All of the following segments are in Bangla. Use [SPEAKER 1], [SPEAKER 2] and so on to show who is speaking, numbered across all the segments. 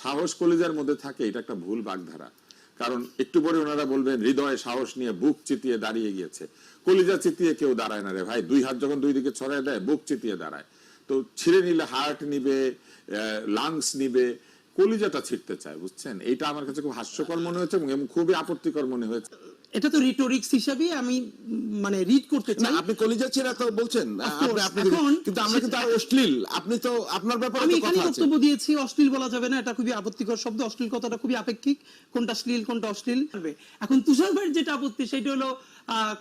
[SPEAKER 1] সাহস কলিজার মধ্যে থাকে, এটা একটা ভুল বাগধারা। কারণ একটু পরে ওনারা বলবেন, হৃদয়ে সাহস নিয়ে বুক চিতিয়ে দাঁড়িয়ে গিয়েছে। কলিজা চিতিয়ে কেউ দাঁড়ায় না রে ভাই। দুই হাত যখন দুই দিকে ছড়ায় দেয়, বুক চিতিয়ে দাঁড়ায়। তো ছিঁড়ে নিলে হার্ট নিবে লাংস নিবে, কলিজাটা ছিঁড়তে চায়, বুঝছেন? এইটা আমার কাছে খুব হাস্যকর মনে হয়েছে এবং খুবই আপত্তিকর মনে হয়েছে।
[SPEAKER 2] এটা তো রিটোরিক্স হিসাবে আমি মানে রিড করতে চাই।
[SPEAKER 3] আপনি কলিজা ছেড়া তো বলছেন। কিন্তু আমরা কিন্তু আর অশ্লীল। আপনি তো আপনার ব্যাপারে
[SPEAKER 2] আমি এখানে বক্তব্য দিয়েছি অশ্লীল বলা যাবে না এটা খুবই আপত্তিকর শব্দ অশ্লীল কথাটা খুবই আপেক্ষিক কোনটা অশ্লীল কোনটা অশ্লীল। এখন তুষার ভাইয়ের যেটা আপত্তি সেটা হলো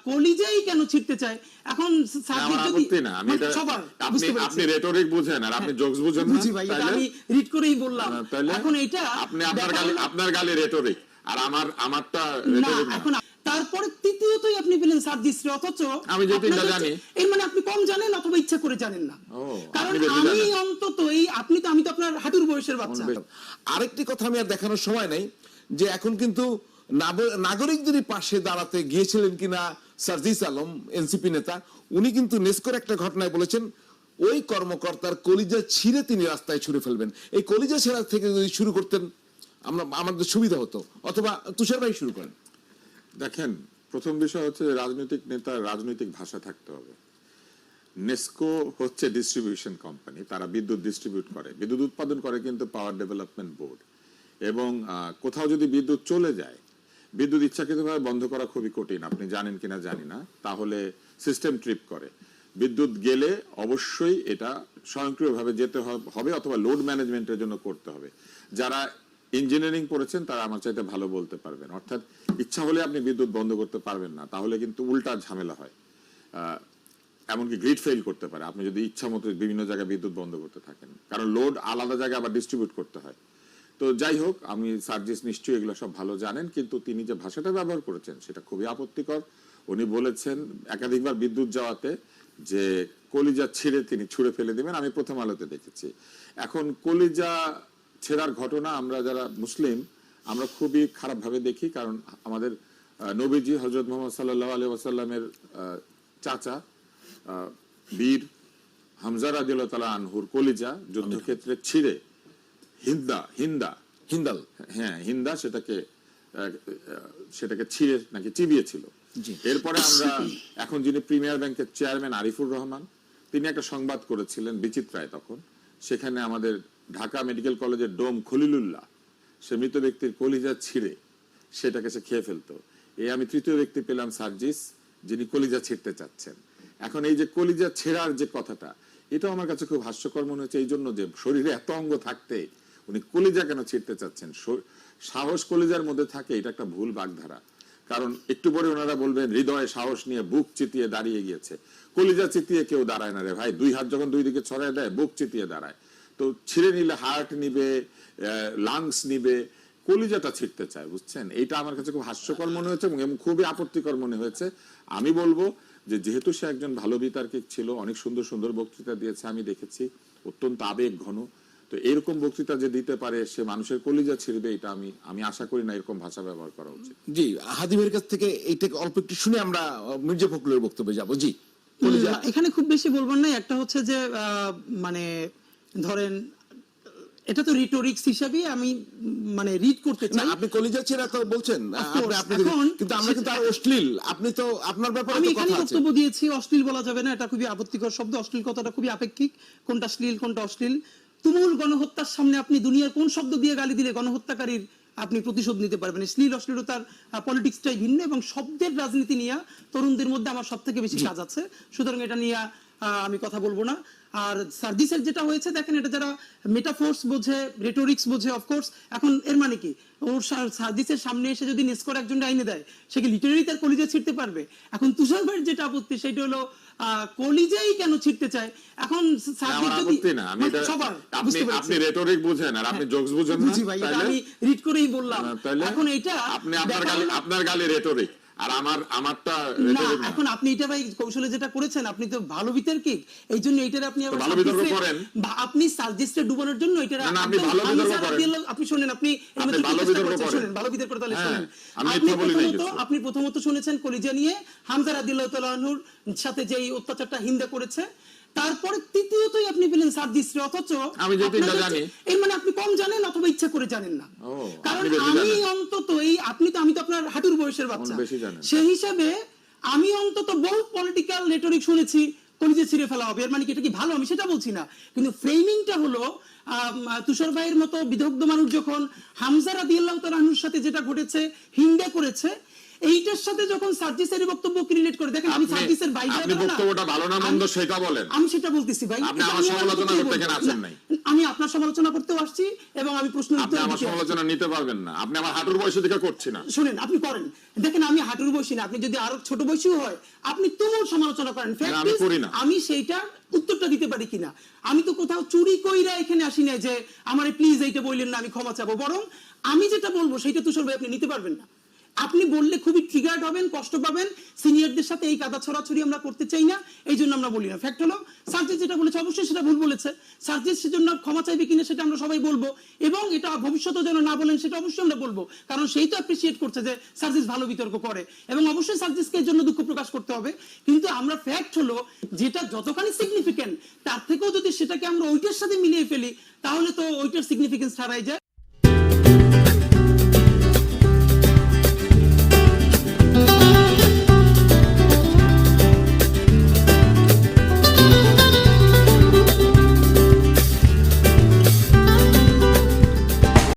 [SPEAKER 2] কলিজাই কেন ছিড়তে চায়? এখন সার্জিৎ যদি-
[SPEAKER 1] আপত্তি না আমি
[SPEAKER 2] মানে সবার
[SPEAKER 1] আপনি রেটরিক বুঝেন আর আপনি জোকস বুঝেন না
[SPEAKER 2] বুঝি ভাই আমি রিড করেই বললাম। এখন এটা
[SPEAKER 1] আপনি আপনার গালি আপনার গালি রেটরিক আর আমার আমারটা রেটরিক না।
[SPEAKER 2] এখন তারপরে তৃতীয়তই আপনি পেলেন সার্জিস্ট্রে অথচ
[SPEAKER 1] আমি যেহেতু এটা জানি।
[SPEAKER 2] এর মানে আপনি কম জানেন অথবা ইচ্ছা করে জানেন না। কারণ আমি অন্তত এই আপনি তো আমি তো আপনার হাঁটুর বয়সের বাচ্চা।
[SPEAKER 3] আরেকটি কথা আমি আর দেখানোর সময় নেই যে এখন কিন্তু নাগরিকদেরই পাশে দাঁড়াতে গিয়েছিলেন কিনা সার্জিস আলম এনসিপি নেতা উনি কিন্তু নেস্কোর একটা ঘটনায় বলেছেন ওই কর্মকর্তার কলিজা ছিঁড়ে তিনি রাস্তায় ছুঁড়ে ফেলবেন। এই কলিজা ছেঁড়া থেকে যদি শুরু করতেন আমরা আমাদের সুবিধা হতো অথবা তুষার ভাই শুরু করেন।
[SPEAKER 1] দেখেন, প্রথম বিষয় হচ্ছে রাজনৈতিক নেতার রাজনৈতিক ভাষা থাকতে হবে। নেস্কো হচ্ছে ডিস্ট্রিবিউশন কোম্পানি তারা বিদ্যুৎ ডিস্ট্রিবিউট করে। বিদ্যুৎ উৎপাদন করে কিন্তু পাওয়ার ডেভেলপমেন্ট বোর্ড এবং কোথাও যদি বিদ্যুৎ চলে যায়, বিদ্যুৎ ইচ্ছাকৃতভাবে বন্ধ করা খুবই কঠিন, আপনি জানেন কিনা জানি না, তাহলে সিস্টেম ট্রিপ করে। বিদ্যুৎ গেলে অবশ্যই এটা স্বয়ংক্রিয়ভাবে যেতে হবে অথবা লোড ম্যানেজমেন্টের জন্য করতে হবে। যারা ইঞ্জিনিয়ারিং পড়েছেন, তারা আমার চাইতে ভালো বলতে পারবেন। অর্থাৎ ইচ্ছা হলে আপনি বিদ্যুৎ বন্ধ করতে পারবেন না, তাহলে কিন্তু উল্টা ঝামেলা হয়। এমনকি গ্রিড ফেল করতে পারে। আপনি যদি ইচ্ছা মতো বিভিন্ন জায়গায় বিদ্যুৎ বন্ধ করতে থাকেন, কারণ লোড আলাদা জায়গায় আবার ডিস্ট্রিবিউট করতে হয়। তো যাই হোক, আমি সার্জিস নিশ্চয়ই এগুলো সব ভালো জানেন, কিন্তু তিনি যে ভাষাটা ব্যবহার করেছেন সেটা খুবই আপত্তিকর। উনি বলেছেন একাধিকবার বিদ্যুৎ যাওয়াতে যে কলিজা ছিঁড়ে তিনি ছুঁড়ে ফেলে দিবেন, আমি প্রথম আলোতে দেখেছি। এখন কলিজা ছেঁড়ার ঘটনা আমরা যারা মুসলিম আমরা খুবই খারাপভাবে দেখি কারণ আমাদের নবীজি হজরত মোহাম্মদ সাল্লাহ আলী ওয়াসাল্লামের চাচা বীর হামজা রাদিয়াল্লাহু তাআলা আনহুর কলিজা যুদ্ধক্ষেত্রে ছিঁড়ে হিন্দা হিন্দা
[SPEAKER 3] হিন্দাল।
[SPEAKER 1] হ্যাঁ হিন্দা সেটাকে সেটাকে ছিঁড়ে নাকি চিবিয়েছিল। এরপরে আমরা এখন যিনি প্রিমিয়ার ব্যাংকের চেয়ারম্যান আরিফুর রহমান তিনি একটা সংবাদ করেছিলেন বিচিত্রায় তখন সেখানে আমাদের ঢাকা মেডিকেল কলেজের ডোম খলিলুল্লাহ, সে মৃত ব্যক্তির কলিজা ছিঁড়ে সেটাকে সে খেয়ে ফেলতো। এই আমি তৃতীয় ব্যক্তি পেলাম সার্জিস, যিনি কলিজা ছিঁড়তে চাচ্ছেন। এখন এই যে কলিজা ছেঁড়ার যে কথাটা এটা আমার কাছে খুব হাস্যকর মনে হচ্ছে এই জন্য যে শরীরে এত অঙ্গ থাকতে উনি কলিজা কেন ছিঁড়তে চাচ্ছেন? সাহস কলিজার মধ্যে থাকে, এটা একটা ভুল বাগধারা। কারণ একটু পরে ওনারা বলবেন, হৃদয়ে সাহস নিয়ে বুক চিতিয়ে দাঁড়িয়ে গিয়েছে। কলিজা চিতিয়ে কেউ দাঁড়ায় না রে ভাই, দুই হাত যখন দুই দিকে ছড়ায় দেয়, বুক চিতিয়ে দাঁড়ায়। তো ছিঁড়ে নিলে হার্ট নিবে লাংস নিবে কলিজাটা ছিঁড়তে চায় বুঝছেন? এইটা আমার কাছে খুব হাস্যকর মনে হয়েছে এবং খুবই আপত্তিকর মনে হয়েছে। আমি বলব যে যেহেতু সে একজন ভালো বিতার্কিক ছিল অনেক সুন্দর সুন্দর বক্তৃতা দিয়েছে আমি দেখেছি অত্যন্ত আবেগ ঘন। তো এরকম বক্তৃতা যে দিতে পারে সে মানুষের কলিজা ছিঁড়বে এটা আমি আমি আশা করি না এরকম ভাষা ব্যবহার করা উচিত।
[SPEAKER 3] জি হাদিমের কাছ থেকে এইটাকে অল্প একটু শুনে আমরা মির্জা ফখরুলের বক্তব্যে যাব। জি কলিজা।
[SPEAKER 2] এখানে খুব বেশি বলবেন না একটা হচ্ছে যে আহ, মানে ধরেন এটা তো রিটোরিক্স হিসাবে আমি মানে রিড করতে চাই।
[SPEAKER 3] আপনি কলিজা ছেড়া তো বলছেন। আপনি কিন্তু আমরা কিন্তু আর অশ্লীল। আপনি তো আপনার ব্যাপারে
[SPEAKER 2] আমি এখানে বক্তব্য দিয়েছি অশ্লীল বলা যাবে না এটা খুবই আপত্তিকর শব্দ। অশ্লীল কথাটা খুবই আপেক্ষিক কোনটা শ্লীল কোনটা অশ্লীল। তুমুল গণহত্যার সামনে আপনি দুনিয়ার কোন শব্দ দিয়ে গালি দিলে গণহত্যাকারীর আপনি প্রতিশোধ নিতে পারবেন? শ্লীল অশ্লীলতার পলিটিক্সটাই ভিন্ন এবং শব্দের রাজনীতি নিয়ে তরুণদের মধ্যে আমার সব থেকে বেশি কাজ আছে। সুতরাং এটা নিয়ে আমি কথা বলব না। আর সার্ভিসের যেটা হয়েছে দেখেন এটা যারা মেটাফোর্স বোঝে রেটোরিক্স বোঝে অফকোর্স এখন এর মানে কি? ওর সার্ভিসের সামনে এসে যদি নেস্কর একজন আইনে দেয় সে কি লিটারেলি তার কলিজা ছিঁড়তে পারবে? এখন তুষার ভাইয়ের যেটা আপত্তি সেটা হলো আহ, কলিজাই কেন ছিঁড়তে চায়? এখন
[SPEAKER 1] আপনি রেটরিক বুঝেন আর আপনি জোকস বুঝেন না
[SPEAKER 2] বুঝি ভাই আমি রিড করেই বললাম। এখন এটা
[SPEAKER 1] আপনি আপনার গালে আপনার গালি রেটরিক আর আমার আমারটা
[SPEAKER 2] না এখন আপনি এটা ভাই কৌশলে যেটা করেছেন আপনি তো ভালো বিতর্কিক এই জন্য এটার আপনি আবার
[SPEAKER 1] ভালো বিতর্ক করেন।
[SPEAKER 2] আপনি সাজেস্টে ডুবানোর জন্য এটা
[SPEAKER 1] না, আপনি ভালো বিতর্ক করেন।
[SPEAKER 2] আপনি শুনেন আপনি
[SPEAKER 1] ভালো বিতর্ক করেন।
[SPEAKER 2] ভালো বিতর্ক তাহলে
[SPEAKER 1] হ্যাঁ,
[SPEAKER 2] শুনেন
[SPEAKER 1] আমি
[SPEAKER 2] আপনি প্রথমত আপনি প্রথমত শুনেছেন কলিজা নিয়ে হামজা রাদিয়াল্লাহু তাআলার সাথে যে অত্যাচারটা হিন্দা করেছে তারপরে তৃতীয়তই আপনি পেলেন সার্জিস্টে অথচ
[SPEAKER 1] আমি যদি
[SPEAKER 2] না
[SPEAKER 1] জানি।
[SPEAKER 2] এর মানে আপনি কম জানেন অথবা ইচ্ছা করে জানেন না। কারণ আমি অন্তত এই আপনি তো আমি তো আপনার হাঁটুর বয়সের বাচ্চা। সেই হিসাবে আমি অন্তত বহু পলিটিক্যাল রেটরিক শুনেছি কলিজে ছিঁড়ে ফেলা হবে। এর মানে কি এটা কি ভালো? আমি সেটা বলছি না। কিন্তু ফ্রেমিংটা হলো তুষার ভাইয়ের মতো বিদগ্ধ মানুষ যখন হামজা রাদিয়াল্লাহু সাথে যেটা ঘটেছে হিন্দে করেছে এইটার সাথে যখন সার্জিসের বক্তব্যকে রিলেট করে দেখেন আমি
[SPEAKER 1] আপনি-
[SPEAKER 2] সার্জিসের বাইরে
[SPEAKER 1] আপনি বক্তব্যটা ভালো না মন্দ সেটা বলেন।
[SPEAKER 2] আমি সেটা বলতেছি ভাই।
[SPEAKER 1] আপনি আমার সমালোচনা করতে আসেন নাই।
[SPEAKER 2] আমি আপনার সমালোচনা করতেও আসছি এবং আমি প্রশ্ন
[SPEAKER 1] আপনি আমার সমালোচনা নিতে পারবেন না। আপনি আমার হাঁটুর বয়সে দিকে করছি না।
[SPEAKER 2] শুনেন আপনি করেন। দেখেন আমি হাঁটুর বয়সী না। আপনি যদি আরও ছোট বয়সীও হয় আপনি তুমুল সমালোচনা করেন। Fact
[SPEAKER 1] আমি করি না।
[SPEAKER 2] আমি সেইটা উত্তরটা দিতে পারি কিনা? আমি তো কোথাও চুরি কইরা এখানে আসি না যে, আমার প্লিজ এইটা বললেন না, আমি ক্ষমা চাবো। বরং আমি যেটা বলব সেটা তুষার ভাই আপনি নিতে পারবেন না। আপনি বললে খুবই ট্রিগার্ড হবেন, কষ্ট পাবেন। সিনিয়রদের সাথে এই কাদা ছড়াছড়ি আমরা করতে চাই না, এই জন্য আমরা বলি না। ফ্যাক্ট হলো সার্জিস যেটা বলেছে, অবশ্যই সেটা ভুল বলেছে। সার্জিস সেজন্য ক্ষমা চাইবে কিনা সেটা আমরা সবাই বলব। এবং এটা ভবিষ্যতে যেন না বলেন, সেটা অবশ্যই আমরা বলব। কারণ সেই তো অ্যাপ্রিসিয়েট করছে যে সার্জেস ভালো বিতর্ক করে। এবং অবশ্যই সার্জিসকে এর জন্য দুঃখ প্রকাশ করতে হবে। কিন্তু আমরা ফ্যাক্ট হলো, যেটা যতখানি সিগনিফিকেন্ট তার থেকেও যদি সেটাকে আমরা ওইটার সাথে মিলিয়ে ফেলি, তাহলে তো ওইটার সিগনিফিকেন্স হারাই যায়।